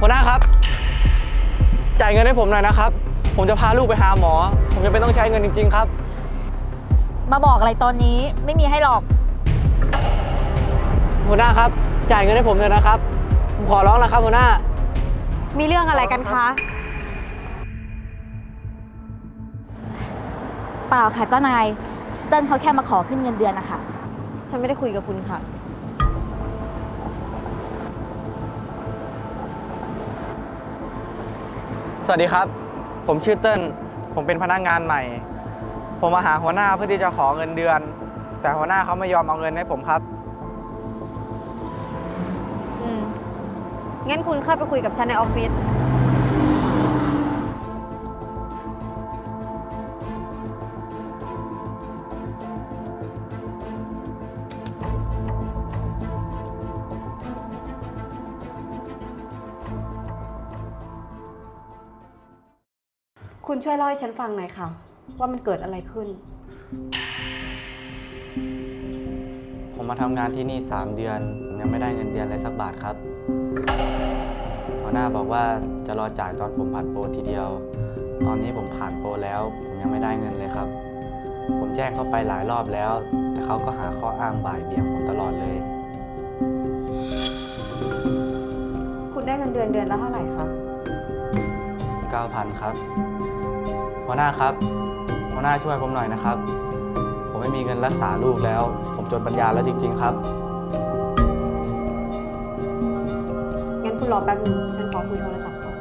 หัวหน้าครับ จ่ายเงินให้ผมหน่อยนะครับ ผมจะพาลูกไปหาหมอ ผมจะเป็นต้องใช้เงินจริง ๆ ครับ มาบอกอะไรตอนนี้ไม่มีให้หรอก หัวหน้าครับ จ่ายเงินให้ผมเลยนะครับ ผมขอร้องแล้วครับหัวหน้า มีเรื่องอะไรกันคะ เปล่าค่ะเจ้านาย เติ้ลเขาแค่มาขอขึ้นเงินเดือนนะคะ ฉันไม่ได้คุยกับคุณค่ะ สวัสดีครับ ผมชื่อเติ้ลผมเป็นพนักงานใหม่ ผมมาหาหัวหน้าเพื่อที่จะขอเงินเดือน แต่หัวหน้าเขาไม่ยอมเอาเงินให้ผมครับ อืมงั้นคุณเข้าไปคุยกับฉันในออฟฟิศ คุณช่วยเล่าให้ฉันฟังหน่อยค่ะ ว่ามันเกิดอะไรขึ้น ผมมาทำงานที่นี่ 3 เดือน ผมยังไม่ได้เงินเดือนเลยสักบาทครับ หัวหน้าบอกว่าจะรอจ่ายตอนผมผ่านโปรทีเดียว ตอนนี้ผมผ่านโปรแล้ว ผมยังไม่ได้เงินเลยครับ ผมแจ้งเขาไปหลายรอบแล้ว แต่เขาก็หาข้ออ้างบ่ายเบี่ยงผมตลอดเลย คุณได้เงินเดือนเดือนละเท่าไหร่คะ 9,000 ครับ หัวหน้าครับ หัวหน้าช่วยผมหน่อยนะครับ ผมไม่มีเงินรักษาลูกแล้ว ผมจนปัญญาแล้วจริง ๆ ครับ งั้นคุณรอแป๊บหนึงฉันขอคุยโทรศัพท์ก่อน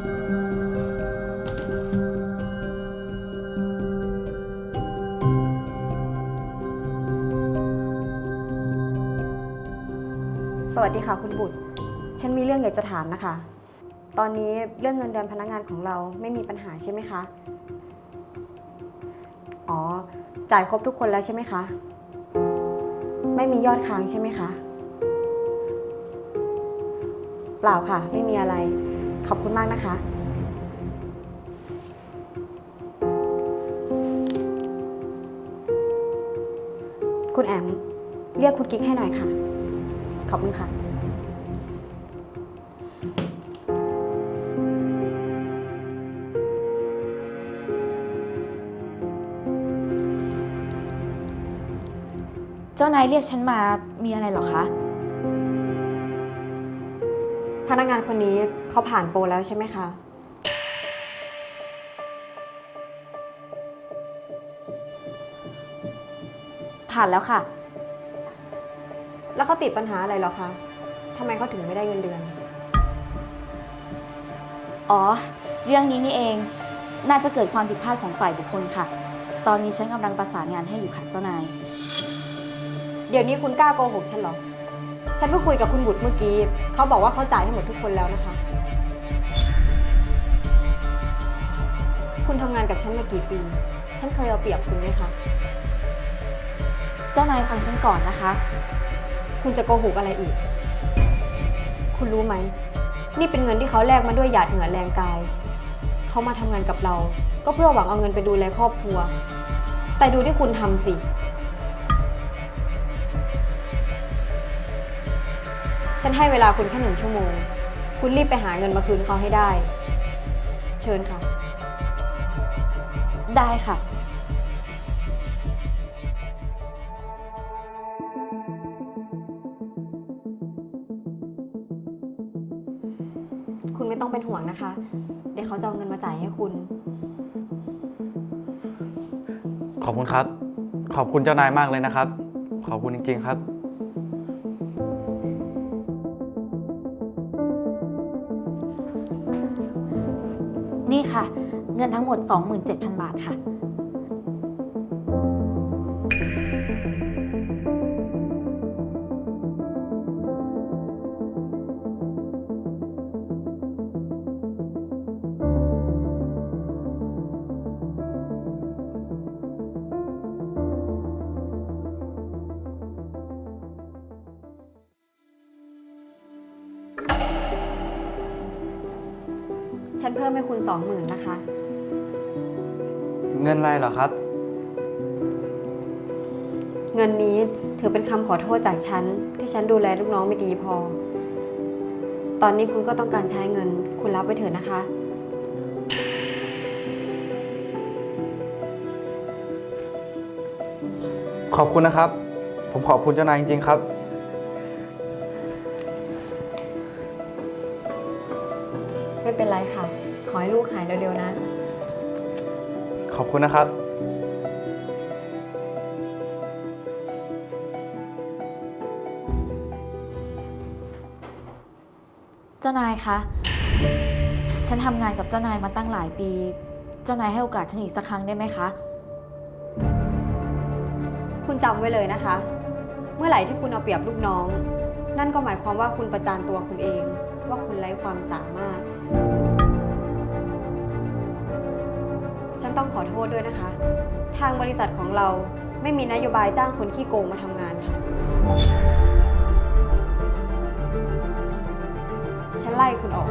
สวัสดีค่ะคุณบุตร ฉันมีเรื่องอยากจะถามนะคะ ตอนนี้เรื่องเงินเดือนพนักงานของเราไม่มีปัญหาใช่ไหมคะ อ๋อ จ่ายครบทุกคนแล้วใช่ไหมคะ ไม่มียอดค้างใช่ไหมคะ เปล่าค่ะ ไม่มีอะไร ขอบคุณมากนะคะ คุณแอม เรียกคุณกิ๊กให้หน่อยค่ะ ขอบคุณค่ะ เจ้านายเรียกฉันมามีอะไรเหรอคะ พนักงานคนนี้เขาผ่านโปรแล้วใช่ไหมคะ ผ่านแล้วค่ะ แล้วเขาติดปัญหาอะไรเหรอคะทำไมเขาถึงไม่ได้เงินเดือน อ๋อ เรื่องนี้นี่เอง น่าจะเกิดความผิดพลาดของฝ่ายบุคคลค่ะ ตอนนี้ฉันกำลังประสานงานให้อยู่ค่ะเจ้านายเดี๋ยวนี้คุณกล้าโกหกฉันเหรอ ฉันเพิ่งคุยกับคุณบุตรเมื่อกี้ เขาบอกว่าเขาจ่ายให้หมดทุกคนแล้วนะคะ คุณทำงานกับฉันมากี่ปี ฉันเคยเอาเปรียบคุณไหมคะ เจ้านายฟังฉันก่อนนะคะ คุณจะโกหกอะไรอีก คุณรู้ไหม นี่เป็นเงินที่เขาแลกมาด้วยหยาดเหงื่อแรงกาย เขามาทำงานกับเรา ก็เพื่อหวังเอาเงินไปดูแลครอบครัว แต่ดูที่คุณทำสิ ฉันให้เวลาคุณแค่หนึ่งชั่วโมง คุณรีบไปหาเงินมาคืนเขาให้ได้ เชิญค่ะ ได้ค่ะ คุณไม่ต้องเป็นห่วงนะคะ เดี๋ยวเขาจะเอาเงินมาจ่ายให้คุณ ขอบคุณครับ ขอบคุณเจ้านายมากเลยนะครับ ขอบคุณจริง ๆ ครับ นี่ค่ะ เงินทั้งหมด 27,000 บาทค่ะ เพิ่มให้คุณสองหมื่นนะคะ เงินอะไรเหรอครับ เงินนี้ถือเป็นคำขอโทษจากฉัน ที่ฉันดูแลลูกน้องไม่ดีพอ ตอนนี้คุณก็ต้องการใช้เงิน คุณรับไปเถอะนะคะ ขอบคุณนะครับ ผมขอบคุณเจ้านายจริงๆครับ ไม่เป็นไรค่ะข อให้ลูกหายเร็วๆนะ ขอบคุณนะครับ เจ้านายคะ ฉันทำงานกับเจ้านายมาตั้งหลายปี เจ้านายให้โอกาสฉันอีกสักครั้งได้ไหมคะ คุณจำไว้เลยนะคะ เมื่อไหร่ที่คุณเอาเปรียบลูกน้อง นั่นก็หมายความว่าคุณประจานตัวคุณเอง ว่าคุณไร้ความสามารถ โทษด้วยนะคะ ทางบริษัทของเราไม่มีนโยบายจ้างคนขี้โกงมาทำงานค่ะ ฉันไล่คุณออก